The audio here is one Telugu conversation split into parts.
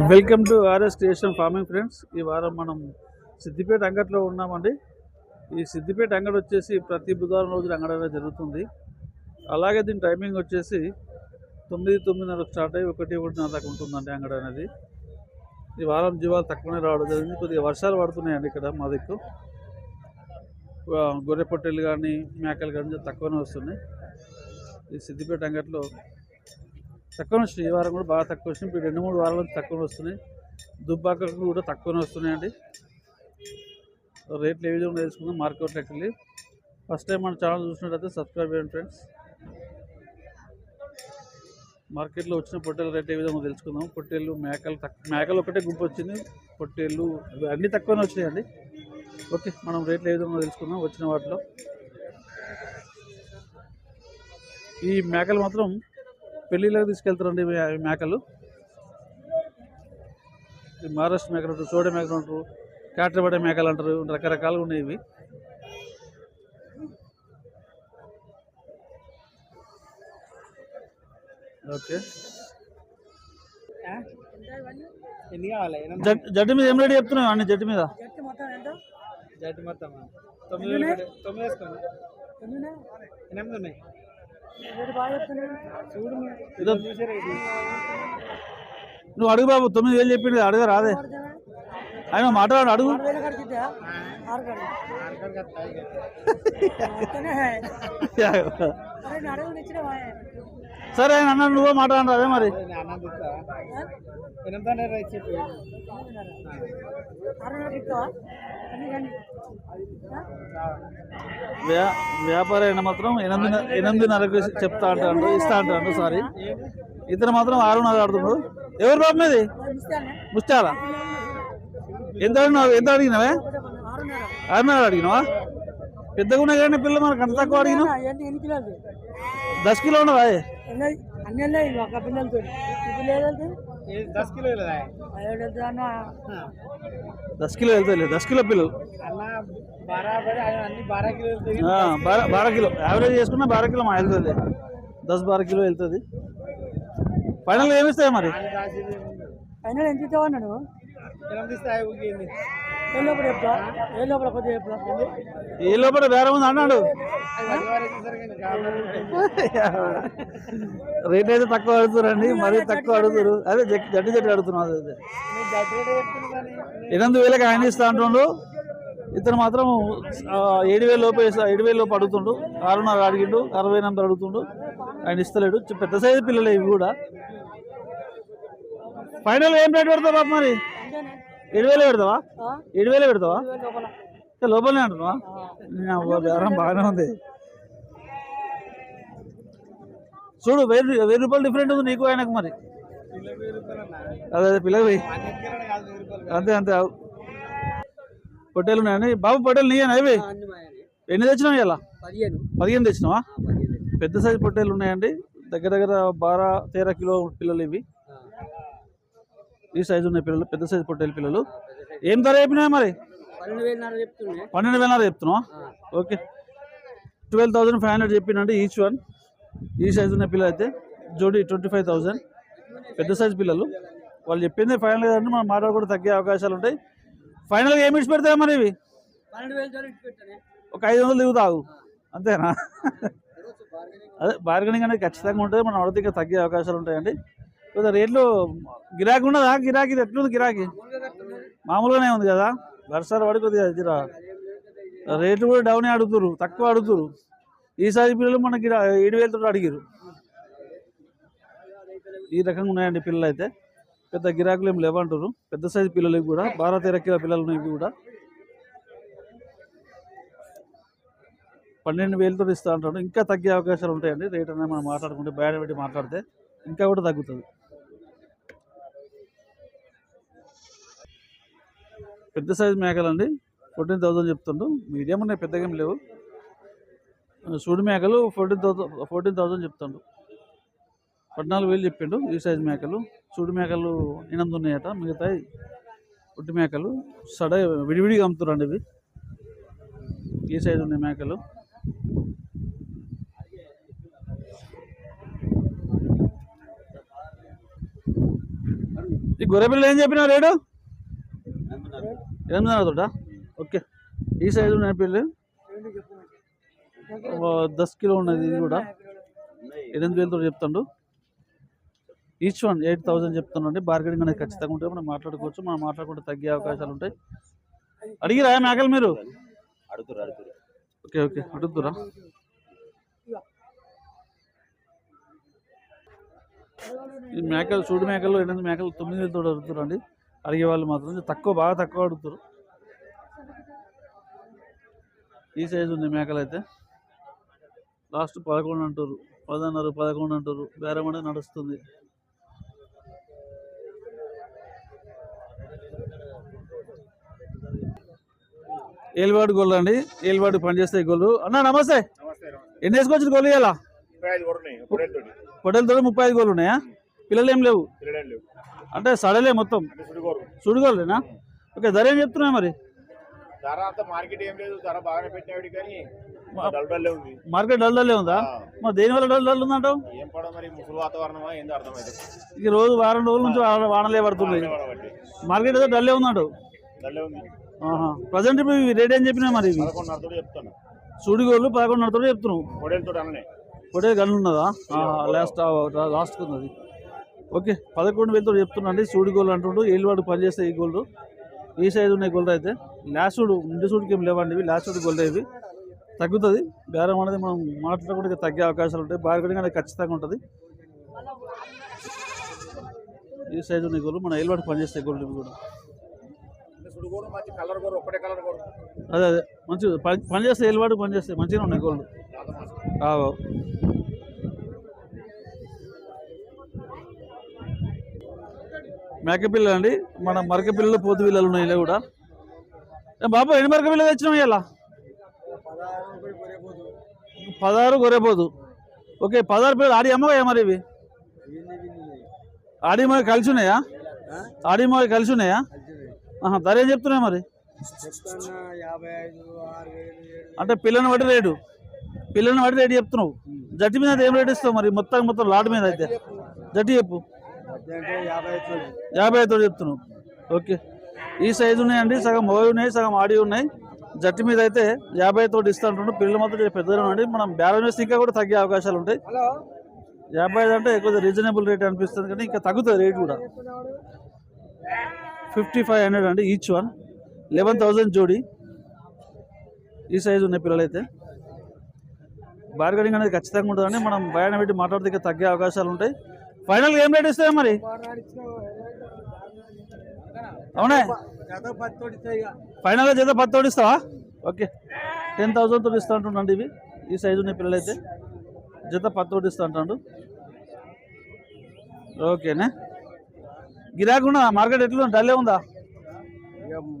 Welcome to RS creation farming friends ఈ వారం మనం సిద్దిపేట అంగట్లో ఉన్నామండి. ఈ సిద్దిపేట అంగడి వచ్చేసి ప్రతి బుధవారం రోజులు అంగడి అనేది జరుగుతుంది. అలాగే దీని టైమింగ్ వచ్చేసి తొమ్మిది తొమ్మిదిన్నర స్టార్ట్ అయ్యి ఒకటి ఒకటిన్నర దాకా ఉంటుందండి అంగడి అనేది. ఈ వారం జీవాలు తక్కువనే రావడం జరిగింది. కొద్దిగా వర్షాలు పడుతున్నాయండి ఇక్కడ మా దిక్కు. గొర్రె పొట్టెలు కానీ మేకలు కానీ తక్కువనే వస్తున్నాయి. ఈ సిద్దిపేట అంగట్లో తక్కువ వస్తున్నాయి ఈ వారం కూడా బాగా తక్కువ వస్తున్నాయి ఇప్పుడు రెండు మూడు వారాలు తక్కువ వస్తున్నాయి. దుబ్బాకలు కూడా తక్కువనే వస్తున్నాయండి. రేట్లు ఏ విధంగా తెలుసుకుందాం. మార్కెట్లోకి వెళ్ళి ఫస్ట్ టైం మన ఛానల్ చూసినట్టయితే సబ్స్క్రైబ్ చేయండి ఫ్రెండ్స్. మార్కెట్లో వచ్చిన పొట్టేల రేట్ ఏ విధంగా తెలుసుకుందాం. పొట్టేళ్ళు మేకలు తక్కువ మేకలు ఒకటే గుంపు వచ్చింది. పొట్టేళ్ళు అవి అన్నీ తక్కువనే వచ్చినాయండి. ఓకే మనం రేట్లు ఏ విధంగా తెలుసుకుందాం వచ్చిన వాటిలో. ఈ మేకలు మాత్రం పెళ్ళిళ్ళకి తీసుకెళ్తారండి మేకలు? మహారాష్ట్ర మేకలు అంటారు చోడే మేకలు అంటారు కాట్రపడే మేకలు అంటారు రకరకాలుగా ఉన్నాయి ఇవి. ఓకే. ఎన్ని కావాలి? జడ్ జడ్డు మీద ఏం రేట్ చెప్తున్నావు అన్ని జడ్డు మీద? జట్టు మొత్తం జట్టు తొమ్మిది తొమ్మిది వేసుకోండి. ఎనిమిది ఉన్నాయి. నువ్వు అడుగు బాబు తొమ్మిది వేలు చెప్పింది అడుగు రాదే. ఆయన మాట్లాడు అడుగు. సరే ఆయన అన్న నువ్వే మాట్లాడు అదే మరి. వ్యాపారి అయిన మాత్రం ఎనిమిది ఎనిమిదిన్నరకు చెప్తా అంటాడు ఇస్తా అంటాడు సారీ. ఇతను మాత్రం ఆరున్నర ఆడుతున్నాడు. ఎవరు బాబు మీది? ముస్తారా ఎంత అడిగినావు ఎంత అడిగినావే? ఆరున్నర అడిగినావా? పెద్దగా ఉన్నాయి కానీ పిల్ల మనకు అంత తక్కువ అడిగినావు? ఎన్ని కిలోలు? దస్ కిలో ఉన్నదా? అన్ని ఉన్నాయి ఒక పిల్లలతో దస్ కిలో అన్న. దస్ కిలో వెళ్తాయి దస్ కిలో పిల్లలు. అన్న బరాబర్ అన్ని బారా కిలో ఆ, బారా బారా కిలో. యావరేజ్ చేసుకున్నా బారా కిలో మా వెళ్తుంది. దస్ బారా కిలో వెళ్తుంది. ఫైనల్ ఏమిస్తాయి మరి? ఫైనల్ ఎంత ఇస్తావు అన్నాడు? ఏ లోపల వేరే ఉంది అన్నాడు. రేట్ అయితే తక్కువ అడుగుతారండి మరీ తక్కువ అడుగుతారు. అదే జట్టు జట్టు అడుగుతున్నాడు అడుగుతున్నాం అదే ఎనిమిది వేలకు ఆయన ఇస్తా అంటుండు. ఇతను మాత్రం ఏడు వేల లోపు ఏడు వేల లోపు అడుగుతుండు. ఆరున్నర అడిగిండు అరవై ఎనిమిది అడుగుతుండు. ఆయన ఇస్తలేడు. పెద్ద సైజు పిల్లలే ఇవి కూడా. ఫైనల్ ఏం రేట్ పెడతావు బాబు మరి? ఏడు వేలు పెడతావా? ఏడు వేలు పెడతావా లోపలనే అంటున్నావా? బేరం బాగానే ఉంది. చూడు వెయ్యి వెయ్యి రూపాయలు డిఫరెంట్ ఉంది నీకు ఆయనకు మరి. అదే అదే పిల్లలు అంతే అంతే. అవు. పొట్టేలు ఉన్నాయని. బాబు పొట్టేలు నీయనా ఇవి? ఎన్ని తెచ్చినావు ఇలా పదిహేను. తెచ్చినావా? పెద్ద సైజు పొట్టేలు ఉన్నాయండి. దగ్గర దగ్గర బారా తేరా కిలో పిల్లలు ఇవి. ఈ సైజు ఉన్నాయి పిల్లలు పెద్ద సైజు పొట్టేలు పిల్లలు. ఏం ధర చెప్పినాయి మరి? పన్నెండు వేలున్నర చెప్తున్నావా? Okay. Twelve thousand five hundred చెప్పిండండి each one. ఈ సైజు ఉన్న పిల్లలు అయితే జోడి ట్వంటీ ఫైవ్ థౌసండ్. పెద్ద సైజు పిల్లలు. వాళ్ళు చెప్పింది ఫైనల్ కదండి మనం మాట్లాడు కూడా తగ్గే అవకాశాలు ఉంటాయి. ఫైనల్గా ఏమి ఇచ్చి పెడతాయి మరి ఇవి? ఒక ఐదు వందలు దిగుతావు అంతేనా? అదే బార్గెనింగ్ అనేది ఖచ్చితంగా ఉంటుంది మనం అడిగితే తగ్గే అవకాశాలు ఉంటాయండి. రేట్లు గిరాకీ ఉండదా గిరాకీ ఇది ఎట్లుంది గిరాకీ? మామూలుగానే ఉంది కదా? వర్షాలు పడి కొద్దిగా జర. రేట్లు కూడా డౌన్ అడుగుతురు తక్కువ అడుగుతురు ఈ సైజు పిల్లలు మనకి ఏడు వేలతో అడిగారు ఈ రకంగా ఉన్నాయండి పిల్లలు అయితే. పెద్ద గిరాకులు ఏం లేవంటారు పెద్ద సైజు పిల్లలకి కూడా బారా తెర పిల్లలు ఉన్నాయి ఇవి కూడా. పన్నెండు వేలతో ఇస్తా అంటాడు ఇంకా తగ్గే అవకాశాలు ఉంటాయండి. రేట్ అనేది మనం మాట్లాడుకుంటే బయట పెట్టి మాట్లాడితే ఇంకా కూడా తగ్గుతుంది. పెద్ద సైజు మేకలండి. ఫోర్టీన్ థౌజండ్ చెప్తుండు మీడియం ఉన్నాయి పెద్దగా ఏం లేవు. సూడి మేకలు ఫోర్టీన్ థౌసండ్ ఫోర్టీన్ థౌజండ్ చెప్తుండు పద్నాలుగు వేలు చెప్పిండు ఈ సైజు మేకలు. సూడి మేకలు ఎనిమిది ఉన్నాయట మిగతా పుట్టి మేకలు. సడ విడివిడిగా అమ్ముతారండి ఇవి. ఈ సైజు ఉన్నాయి మేకలు. ఈ గొర్రె పిల్లలు ఏం చెప్పినా రేటు ఎనిమిదిన్నర తోట? ఓకే. ఈ సైజు ఉన్నాయి పిల్లలు దస్ కిలో ఉన్నది ఇది కూడా. ఎనిమిది వేలతో చెప్తాడు. ఈచ్ వన్ ఎయిట్ థౌసండ్ చెప్తున్నాండి బార్గెనింగ్ అనేది ఖచ్చితంగా ఉంటుంది మనం మాట్లాడుకోవచ్చు. మనం మాట్లాడుకుంటే తగ్గే అవకాశాలు ఉంటాయి. అడిగిరా మేకలు మీరు? Okay okay. అడుగుతురా ఈ మేకలు చూడు మేకలు ఎనిమిది మేకలు తొమ్మిది వేలతో అడుగుతారండి అడిగే వాళ్ళు మాత్రం తక్కువ బాగా తక్కువ అడుగుతారు. ఈ సైజు ఉంది మేకలు అయితే. లాస్ట్ పదకొండు అంటారు. పదన్నర పదకొండు అంటారు. బేరం అనేది నడుస్తుంది. ఏలువాడు గోళ్ళు అండి. ఏలువాడు పనిచేస్తాయి గోళ్ళు అన్న నమస్తే. ఎన్ని వేసుకొచ్చిన గోళ్ళు ఇలా పొట్టెలతో ముప్పై ఐదు గోళ్ళు ఉన్నాయా? పిల్లలు ఏం లేవు. అంటే సడలే మొత్తం. సుడిగోళ్ళేనా ఓకే ధర ఏం చెప్తున్నాయి మరి? ధర అంత మార్కెట్ ఏం లేదు ధర బాగానే పెట్టినాడు కానీ మార్కెట్ డల్ డల్లే ఉందా. మరి దేని వల్ల డల్ డల్ ఉందంటావు? ఏం పడ మరి ముసలి వాతావరణమా ఏందో అర్థమైతే ఈ రోజు వారం రోజుల నుంచి వాన- వానలే పడుతున్నాయి. మార్కెట్ ఏదో డల్లే ఉందంటావు. డల్లే ఉంది. ప్రజెంట్ ఇప్పుడు రేట్ ఏం చెప్పినా మరి పదకొండున్నరతో చెప్తాను సుడిగోళ్ళు పదకొండున్నరతో చెప్తున్నావు. పొడేలతో గన్ ఉన్నదా? లాస్ట్ లాస్ట్ ఉన్నది. ఓకే పదకొండు వేలతో చెప్తున్నాండి సూడి గోల్డ్ అంటుండు. ఏలువాడు పనిచేస్తే ఈ గోల్డ్. ఈ సైజు ఉన్నాయి గోల్డ్ అయితే. లాస్టుడు ఇంటి సూడికి ఏం లేవండి ఇవి. లాస్ట్ గోల్డ్ ఇవి. తగ్గుతుంది. బేరం అనేది మనం మాట్లాడకుండా తగ్గే అవకాశాలు ఉంటాయి. బార్గెనింగ్ అనేది ఖచ్చితంగా ఉంటుంది. ఈ సైజు ఉన్నాయి గోల్డ్. మన ఏలువాడు పనిచేస్తాయి గోల్డ్ ఇవి కూడా. అదే అదే. మంచి పని పనిచేస్తే ఏలువాడు పనిచేస్తాయి మంచిగా ఉన్నాయి గోల్డ్. మేకపిల్ల అండి. మన మరక పిల్లలు పోతు పిల్లలు ఉన్నాయి ఇలా కూడా. ఏ బాబు ఎన్ని మరక పిల్లలు తెచ్చినాం ఇలా పదహారు గొర్రెపోదు ఓకే పదహారు పిల్లలు. ఆడి అమ్మగా మరి ఇవి? ఆడి మరి కలిసి ఉన్నాయా? ఆడి మరి కలిసి ఉన్నాయా? ఆహా, ధర ఏం చెప్తున్నాయి మరి? అంటే పిల్లని బట్టి రేటు. పిల్లని బట్టి రేటు చెప్తున్నావు. జట్టి మీద అయితే ఏం రేటు ఇస్తావు మరి? మొత్తం మొత్తం లాట్ మీద అయితే. జట్టి చెప్పు. యాభై ఐదు చెప్తున్నావు ఓకే. ఈ సైజు ఉన్నాయండి సగం మోయి ఉన్నాయి సగం ఆడి ఉన్నాయి. జట్టి మీద అయితే యాభై తోటి ఇస్తా అంటుండ్రు పిల్లలు మాత్రం పెద్దగా ఉండి మనం బేరం వేస్తే ఇంకా కూడా తగ్గే అవకాశాలు ఉంటాయి. యాభై ఐదు అంటే ఎక్కువ రీజనబుల్ రేట్ అనిపిస్తుంది కానీ ఇంకా తగ్గుతుంది రేట్ కూడా. ఫిఫ్టీ ఫైవ్ హండ్రెడ్ అండి ఈచ్ వన్. లెవెన్ థౌజండ్ జోడి. ఈ సైజు ఉన్నాయి పిల్లలైతే. బార్గెనింగ్ అనేది ఖచ్చితంగా ఉంటుందండి. మనం బయట పెట్టి మాట్లాడితే తగ్గే అవకాశాలు ఉంటాయి. ఫైనల్గా ఏం రేట్ ఇస్తాయి మరి? అవునే? ఫైనల్గా చేత పది తోడు ఇస్తావా? ఓకే. టెన్ థౌసండ్ తోటి ఇస్తా అంటుండండి ఇవి. ఈ సైజు ఉన్న పిల్లలైతే. జత పది తోటి ఇస్తా అంటాడు. ఓకేనే? గిరాకీ ఉన్నదా? మార్కెట్ ఎట్లా డల్లే ఉందా?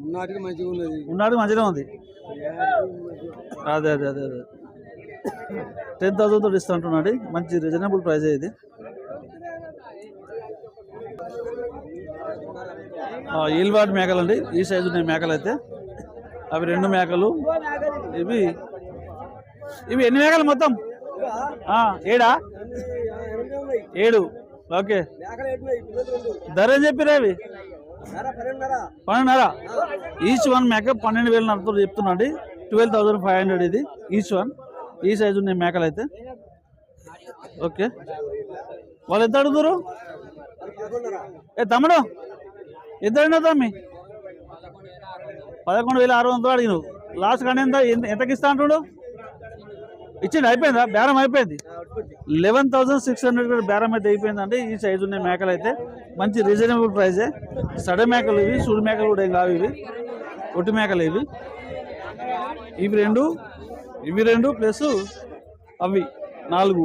ఉన్నటికి మంచిగా ఉన్నది. ఉన్నాడు మంచిగా ఉంది. అదే అదే అదే అదే. టెన్ థౌసండ్ తోటి ఇస్తా అంటున్నాడు. మంచి రీజనబుల్ ప్రైస్ ఇది. ఈల్వాడ్ మేకలు అండి ఈ సైజు ఉన్నాయి మేకలు అయితే అవి రెండు మేకలు. ఇవి ఇవి ఎన్ని మేకలు మొత్తం? ఏడా? ఏడు. ఓకే. ధర ఏం చెప్పిరా అవి? పన్నెండున్నర. ఈచ్ వన్ మేక పన్నెండు వేల చెప్తున్నా అండి ట్వెల్వ్ థౌసండ్ ఫైవ్ హండ్రెడ్ ఇది ఈచ్ వన్. ఈ సైజు ఉన్నాయి మేకలు అయితే ఓకే. వాళ్ళు ఎంత అడుగుతారు ఏ తమ్ముడు? ఎంత అడిగినా తమ్మి? పదకొండు వేల ఆరు వందలు అడిగిన లాస్ట్ కానీ ఎంత? ఎంతకి ఇస్తా అంటుడు? ఇచ్చింది అయిపోయిందా? బేరం అయిపోయింది. లెవెన్ థౌసండ్ సిక్స్ హండ్రెడ్ కూడా బేరం అయితే అయిపోయిందండి. ఈ సైజు ఉన్న మేకలు అయితే మంచి రీజనబుల్ ప్రైజే సడ మేకలు ఇవి సూడి మేకలు కూడా ఏం కావు ఇవి. ఒట్టి మేకలు ఇవి. ఇవి రెండు ఇవి రెండు ప్లస్ అవి నాలుగు.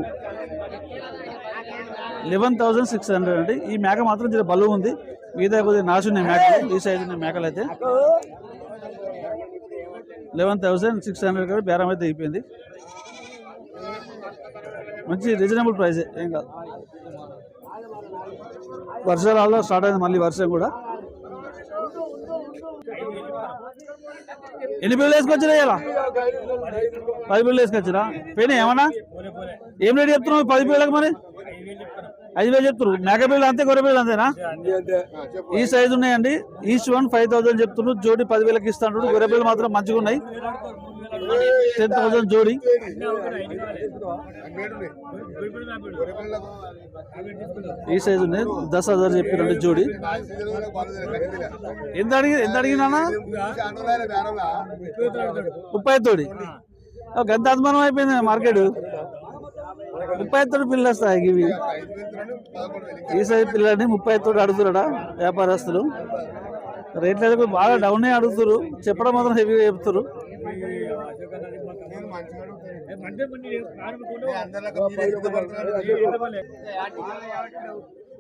లెవెన్ థౌసండ్ సిక్స్ హండ్రెడ్ అండి. ఈ మేక మాత్రం చాలా బలువు ఉంది. మిగతా కొద్దిగా నాసు ఉన్నాయి మేకలు ఈ సైజు ఉన్నాయి మేకలు అయితే. లెవెన్ థౌసండ్ సిక్స్ హండ్రెడ్ కూడా బేరం అయితే అయిపోయింది. మంచి రీజనబుల్ ప్రైస్ ఏం కాదు. వర్షాలలో స్టార్ట్ అయింది మళ్ళీ వర్షం కూడా. ఎన్ని బిల్లు వేసుకొచ్చినా ఇలా? పది బిల్లు వేసుకొచ్చిరా? పోయినా ఏమన్నా? ఏం రేట్ చెప్తున్నావు? పది బిళ్ళకి మరి? ఐదు వేలు చెప్తున్నారు మేక బిల్లు అంతే గొర్రె బిల్లు అంతేనా? ఈ సైజు ఉన్నాయండి. ఈచ్ వన్ ఫైవ్ థౌసండ్ చెప్తున్నారు జోడి పదివేలకి గొర్రె బిల్లు మాత్రం మంచిగా ఉన్నాయి. టెన్ థౌసండ్ జోడి. ఈ సైజు ఉన్నాయి. దస్ హజార్ చెప్పిరండి జోడి. ఎంత అడిగి ఎంత అడిగినా ముప్పై తోడి గంత అద్మానం అయిపోయింది మార్కెట్. ముప్పై తోడు పిల్లలు వస్తాయి ఇవి. ఈ సైజు పిల్లలని ముప్పై తోడు అడుగుతున్నాడా వ్యాపారస్తులు. రేట్లు అయితే బాగా డౌనే అడుగుతారు. చెప్పడం మాత్రం హెవీగా చెప్తారు.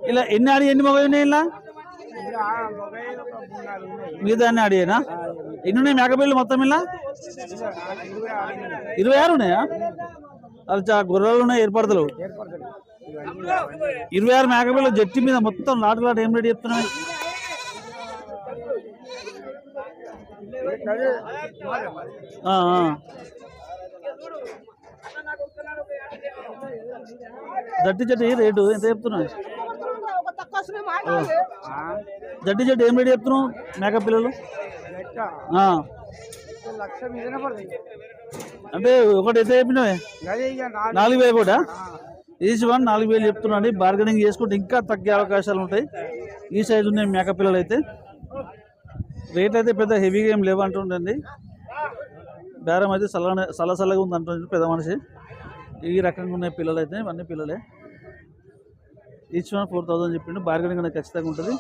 ఇలా ఎన్ని ఆడి ఎన్ని మగ ఉన్నాయి ఇలా? మిగతా అన్ని ఆడియేనా? ఎన్ని ఉన్నాయి మేకపిల్లలు మొత్తం ఇలా? ఇరవై ఆరు ఉన్నాయా? గుర్రాలు ఉన్నాయి ఏర్పడతలు. ఇరవై ఆరు మేకపిల్ల జట్టి మీద మొత్తం లాటలాట ఏం రెడీ చెప్తున్నాయి జట్టి జట్టి రేటు? ఎంత చెప్తున్నాయి జడ్డి జడ్డి ఏం రేటు చెప్తున్నావు మేకప్ పిల్లలు లక్ష అంటే ఒకటి ఎంత చెప్పినావే? నాలుగు వేలు. కూడా? ఈచ్ వన్ నాలుగు వేలు చెప్తున్నాండి బార్గెనింగ్ చేసుకుంటే ఇంకా తగ్గే అవకాశాలు ఉంటాయి. ఈ సైజు ఉన్నాయి మేకప్ పిల్లలు అయితే రేట్ అయితే పెద్ద హెవీగా ఏం లేవంటుండండి బేరం అయితే చల్ల చల్ల చల్లగా ఉంది అంటుంది పెద్ద మనిషి. ఈ రకంగా ఉన్నాయి పిల్లలు అయితే ఇవన్నీ పిల్లలే. ఈచ్ వన్ ఫోర్ థౌసండ్ చెప్పిండు. బార్గెనింగ్ అనేది ఖచ్చితంగా ఉంటుంది.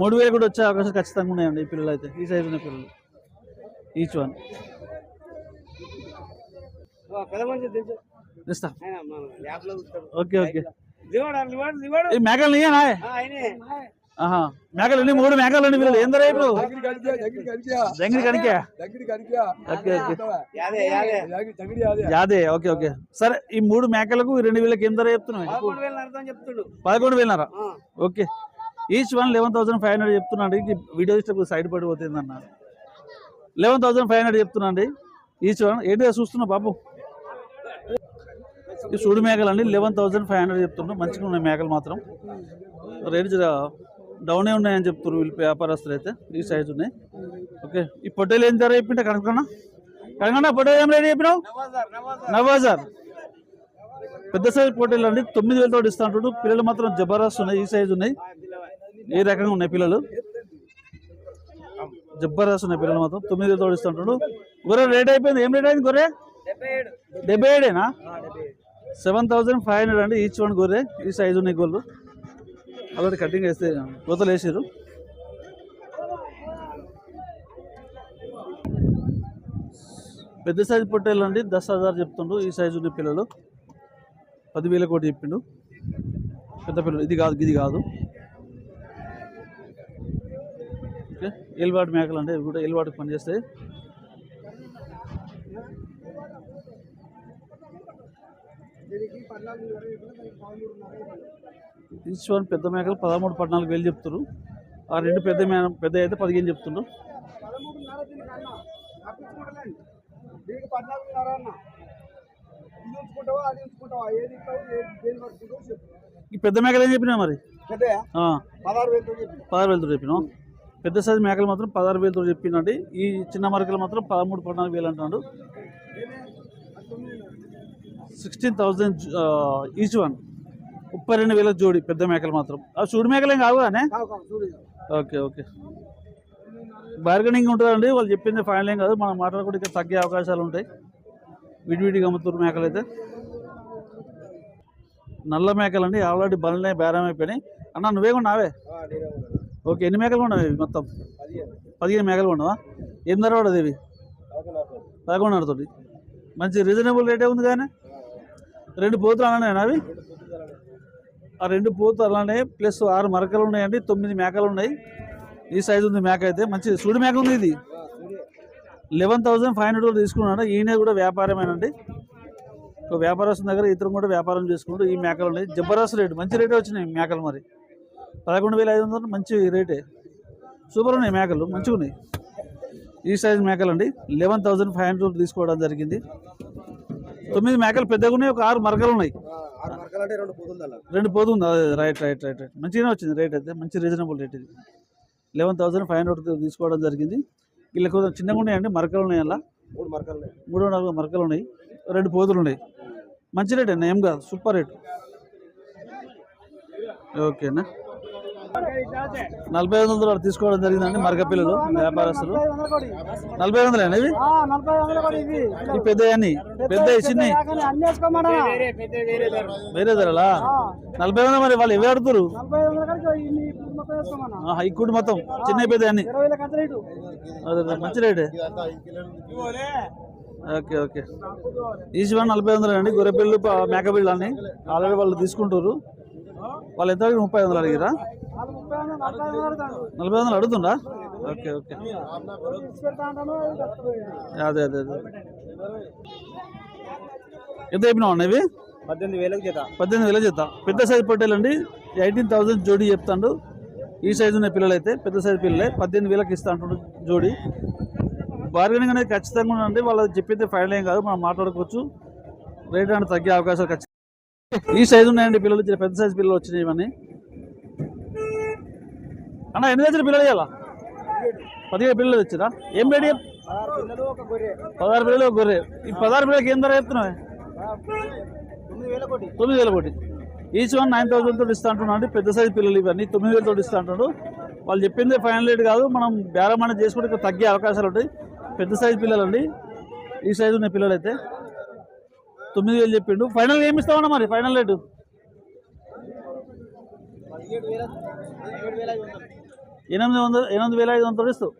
మూడు వేలు కూడా వచ్చే అవకాశాలు ఖచ్చితంగా ఉన్నాయండి ఈ పిల్లలు అయితే ఈ సైజు ఉన్న పిల్లలు. ఈచ్ వన్ ఇస్తా ఓకే ఓకే. మేకలు మేకలు ఎన్ని? మూడు మేకలు అండి వీళ్ళు ఏం ధర ఇప్పుడు? జంగిరి కనికా ఓకే ఓకే. యాదే యాదే. యాదే ఓకే ఓకే. సరే ఈ మూడు మేకలకు రెండు వేలకి ఏం ధర చెప్తున్నావు? పదకొండు వేలన్నర okay. Each one eleven thousand five hundred చెప్తున్నాండి video ఇస్తే సైడ్ పడిపోతుంది అన్న. లెవెన్ థౌసండ్ ఫైవ్ హండ్రెడ్ చెప్తున్నాండి ఈచ్ వన్ ఏంటిగా చూస్తున్నా బాబు? ఈ సూడు మేకలు అండి లెవెన్ థౌసండ్ ఫైవ్ హండ్రెడ్ చెప్తున్నారు మంచిగా ఉన్నాయి మేకలు మాత్రం. రేటు జర డౌనే ఉన్నాయని చెప్తున్నారు వీళ్ళు వ్యాపారస్తులు అయితే. ఈ సైజు ఉన్నాయి. ఓకే. ఈ పొట్టేలు ఏం ధర చెప్పింటే కనుక్కున్నా కనుక్కున్నా పొట్టేలు ఏం రేట్ చెప్పినావు? నవాజార్. పెద్ద సైజు పొట్టేలు అండి. తొమ్మిది వేలతో ఇస్తా అంటున్నాడు పిల్లలు మాత్రం జబర్దస్త్ ఉన్నాయి. ఈ సైజు ఉన్నాయి. ఏ రకంగా ఉన్నాయి పిల్లలు? జబ్బర్దస్త్ ఉన్నాయి పిల్లలు మాత్రం. తొమ్మిది వేలతో ఇస్తా అంటున్నాడు గొర్రె రేట్ అయిపోయింది. ఏం రేట్ అయింది గొర్రె? డెబ్బై ఏడు డెబ్బై ఏడేనా సెవెన్ థౌసండ్ ఫైవ్ హండ్రెడ్ అండి ఈచ్ వన్ గొర్రె ఈ సైజు ఉన్నాయి గొర్రెలు అలాంటి కటింగ్ వేస్తే కోతలు వేసారు పెద్ద సైజు పొట్టేలు అండి దస్ హజార్ చెప్తుండ్రు. ఈ సైజు ఉన్న పిల్లలు. పదివేల కోటి చెప్పిండు. పెద్ద పిల్లలు. ఇది కాదు ఇది కాదు. ఓకే. ఎల్వాడి మేకలు అంటే ఇవి కూడా ఎల్వాడికి పనిచేస్తాయి. వన్ పెద్ద మేకలు పదమూడు పద్నాలుగు వేలు చెప్తారు ఆ రెండు పెద్ద మే పెద్ద అయితే పదిహేను చెప్పు. ఈ పెద్ద మేకలు ఏం చెప్పినా మరి? పదహారు వేలతో చెప్పినాం పెద్ద సైజు మేకలు మాత్రం పదహారు వేలతో చెప్పినండి. ఈ చిన్న మరకలు మాత్రం పదమూడు పద్నాలుగు వేలు అంటున్నాడు. Sixteen thousand each one. ముప్పై రెండు వేల జోడి పెద్ద మేకలు మాత్రం. ఆ చూడు మేకలు కావు కానీ. Okay okay. బార్గెనింగ్ ఉంటుందండి వాళ్ళు చెప్పింది ఫైనల్ ఏం కాదు మనం మాట్లాడుకుంటే ఇంకా తగ్గే అవకాశాలు ఉంటాయి. విడివిడిగా అమ్ముతున్న మేకలు అయితే. నల్ల మేకలు అండి ఆల్రెడీ బలనే బేరం అయిపోయినాయి. అన్న నువ్వే కొన్నావే. ఓకే ఎన్ని మేకలు ఇవి మొత్తం? పదిహేను. మేకలు ఉండవా ఏం ధర పడదు ఇవి? పదకొండు పదకొండున్నర తోటి. మంచి రీజనబుల్ రేటే ఉంది కానీ రెండు పోతులు అలానే అవి? ఆ రెండు పోతులు అలానే ప్లస్ ఆరు మరకలు ఉన్నాయండి తొమ్మిది మేకలు ఉన్నాయి. ఈ సైజు ఉంది మేక అయితే. మంచి సూడి మేక ఉంది ఇది. లెవెన్ థౌసండ్ ఫైవ్ హండ్రెడ్ తీసుకున్నాడు ఈయన కూడా వ్యాపారమేనండి. ఒక వ్యాపారస్తుల దగ్గర ఇతరు కూడా వ్యాపారం చేసుకుంటూ ఈ మేకలు ఉన్నాయి. జబర్దస్త్ రేటు. మంచి రేటే వచ్చినాయి మేకలు మరి. పదకొండు వేల ఐదు వందలు మంచి రేటే. సూపర్ ఉన్నాయి మేకలు. మంచిగా ఉన్నాయి ఈ సైజ్ మేకలు అండి లెవెన్ థౌజండ్ ఫైవ్ హండ్రెడ్ తీసుకోవడం జరిగింది. తొమ్మిది మేకలు పెద్దగా ఉన్నాయి ఒక ఆరు మరకలు ఉన్నాయి. రెండు పోతుంది అదే రైట్ రైట్ రైట్ రైట్ మంచిగానే వచ్చింది రేట్ అయితే మంచి రీజనబుల్ రేట్ ఇది. లెవెన్ థౌసండ్ ఫైవ్ హండ్రెడ్ తీసుకోవడం జరిగింది. వీళ్ళకి కొంచెం చిన్నగా ఉన్నాయండి మరకలు ఉన్నాయి అలా. మూడు మరకలు ఉన్నాయి. మూడు నాలుగు మరకలు ఉన్నాయి. రెండు పోతులు ఉన్నాయి. మంచి రేట్ అండి ఏం కాదు సూపర్ రేట్ ఓకేనా? నలభై ఐదు వందలు తీసుకోవడం జరిగిందండి మరక పిల్లలు వ్యాపారస్తులు. నలభై ఐదు వందలు కూడా ఇవి. ఈ పెద్ద అన్ని పెద్ద చిన్ని? వేరే ధరలా. నలభై వందలు మరి వాళ్ళు ఎవరు అడుగుతారు? మొత్తం హైకోర్టు మొత్తం చిన్న పెద్ద అన్ని అదే, మంచి రేటే. Okay okay. ఈజీ వన్ నలభై వందలు అండి? గొర్రెపిల్లు మేకపిల్లు అన్ని. ఆల్రెడీ వాళ్ళు తీసుకుంటారు వాళ్ళు ఎంత? ముప్పై వందలు అడిగిరా నలభై వందలు అడుగుతుండా ఓకే ఓకే. అది. అదే అదే. ఎంత చెప్పినావు అన్న ఇవి? పద్దెనిమిది వేలకు చేత. పద్దెనిమిది వేల చేత. పెద్ద సైజు పొట్టేలు అండి ఎయిటీన్ థౌసండ్ జోడీ చెప్తాడు. ఈ సైజు ఉన్న పిల్లలు అయితే పెద్ద సైజు పిల్లలే పద్దెనిమిది వేలకు ఇస్తా అంటాడు జోడీ. బార్గెనింగ్ అనేది ఖచ్చితంగా ఉందండి వాళ్ళు చెప్పితే ఫైనల్ ఏం కాదు. మనం మాట్లాడుకోవచ్చు. రేట్ అనేది తగ్గే అవకాశాలు ఖచ్చితంగా. ఈ సైజు ఉన్నాయండి పిల్లలు. పెద్ద సైజు పిల్లలు వచ్చినాయి ఇవన్నీ. అన్న ఎన్ని తెచ్చిన పిల్లలు ఇవ్వాలా పదిహేడు పిల్లలు వచ్చిరా ఏం రేట్ పదహారు పిల్లలు ఒక గొర్రె. ఈ పదహారు పిల్లలకి ఏం ధర చెప్తున్నావు? తొమ్మిది వేల కోటి. ఈచ్ వన్ నైన్ థౌసండ్ తోటి ఇస్తా అంటున్నాడు పెద్ద సైజు పిల్లలు ఇవన్నీ. తొమ్మిది వేలతో ఇస్తా అంటాడు వాళ్ళు చెప్పింది ఫైనల్ రేట్ కాదు. మనం బేరం అనేది చేసుకుంటే తగ్గే అవకాశాలు ఉంటాయి. పెద్ద సైజు పిల్లలు అండి ఈ సైజు ఉన్న పిల్లలు అయితే తొమ్మిది వేలు చెప్పిండు. ఫైనల్ ఏమి ఇస్తామన్నా మరి? Final rate? ఎనిమిది వందలు ఎనిమిది వేల ఐదు వందలు ఇస్తావు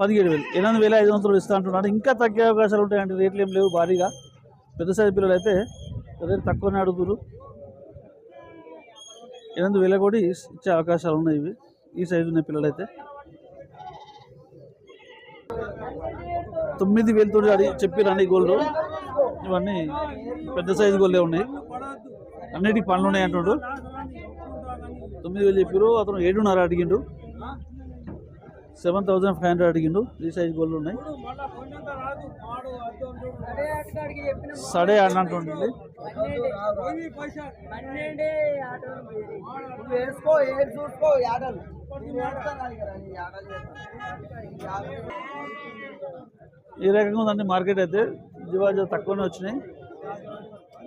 పదిహేడు వేలు ఎనిమిది వేల ఐదు వందలు ఇస్తా అంటున్నాడు. ఇంకా తగ్గే అవకాశాలు ఉంటాయంటే రేట్లు ఏం లేవు భారీగా. పెద్ద సైజు పిల్లలు అయితే రేటు తక్కువనే అడుగుతురు ఎనిమిది వేల కూడా ఇచ్చే అవకాశాలు ఉన్నాయి ఇవి ఈ సైజు ఉన్న పిల్లలు అయితే తొమ్మిది వేలతో చెప్పిరండి గోల్డ్ ఇవన్నీ పెద్ద సైజు గోల్డే ఉన్నాయి. అన్నిటికి పనులు ఉన్నాయి అంటుండు. తొమ్మిది వేలు చెప్పారు అతను ఏడున్నర అడిగిండు. సెవెన్ థౌసండ్ ఫైవ్ హండ్రెడ్ అడిగిండు. ఈ సైజ్ గోల్డ్ ఉన్నాయి. సడే అని అంటుండండి ఈ రకంగా ఉందండి మార్కెట్ అయితే. జీవాజీ తక్కువనే వచ్చినాయి.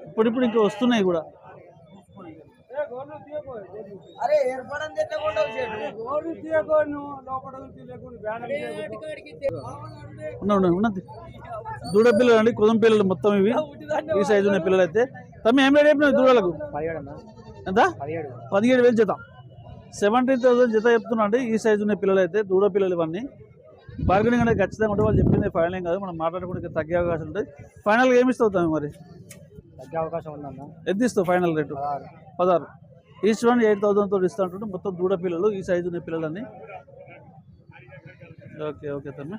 ఇప్పుడిప్పుడు ఇంకా వస్తున్నాయి కూడా. అరే ఉన్నది దూడ పిల్లలు అండి కుదం పిల్లలు మొత్తం ఇవి. ఈ సైజు ఉన్న పిల్లలు అయితే తమ్మి ఏం రేట్ చెప్పినావు దూడలకు? ఎంత? పదిహేడు వేలు జత. సెవెంటీన్ థౌసండ్ జత చెప్తున్నా అండి. ఈ సైజు ఉన్న పిల్లలు అయితే దూడ పిల్లలు ఇవన్నీ. బార్గెనింగ్ అనేది ఖచ్చితంగా ఉంటే వాళ్ళు చెప్పింది ఫైనల్ ఏం కాదు. మనం మాట్లాడుకుంటే ఇంకా తగ్గే అవకాశం ఉంటుంది. ఫైనల్గా ఏమి ఇస్తావు మరి? తగ్గే అవకాశం ఉందన్న. ఎంత ఇస్తావు ఫైనల్ రేటు. పదహారు. ఈచ్ వన్ ఎయిట్ థౌసండ్ తోటి ఇస్తా అంటుంటే మొత్తం దూడ పిల్లలు ఈ సైజు ఉన్న పిల్లలన్నీ. ఓకే ఓకే తమ్మి.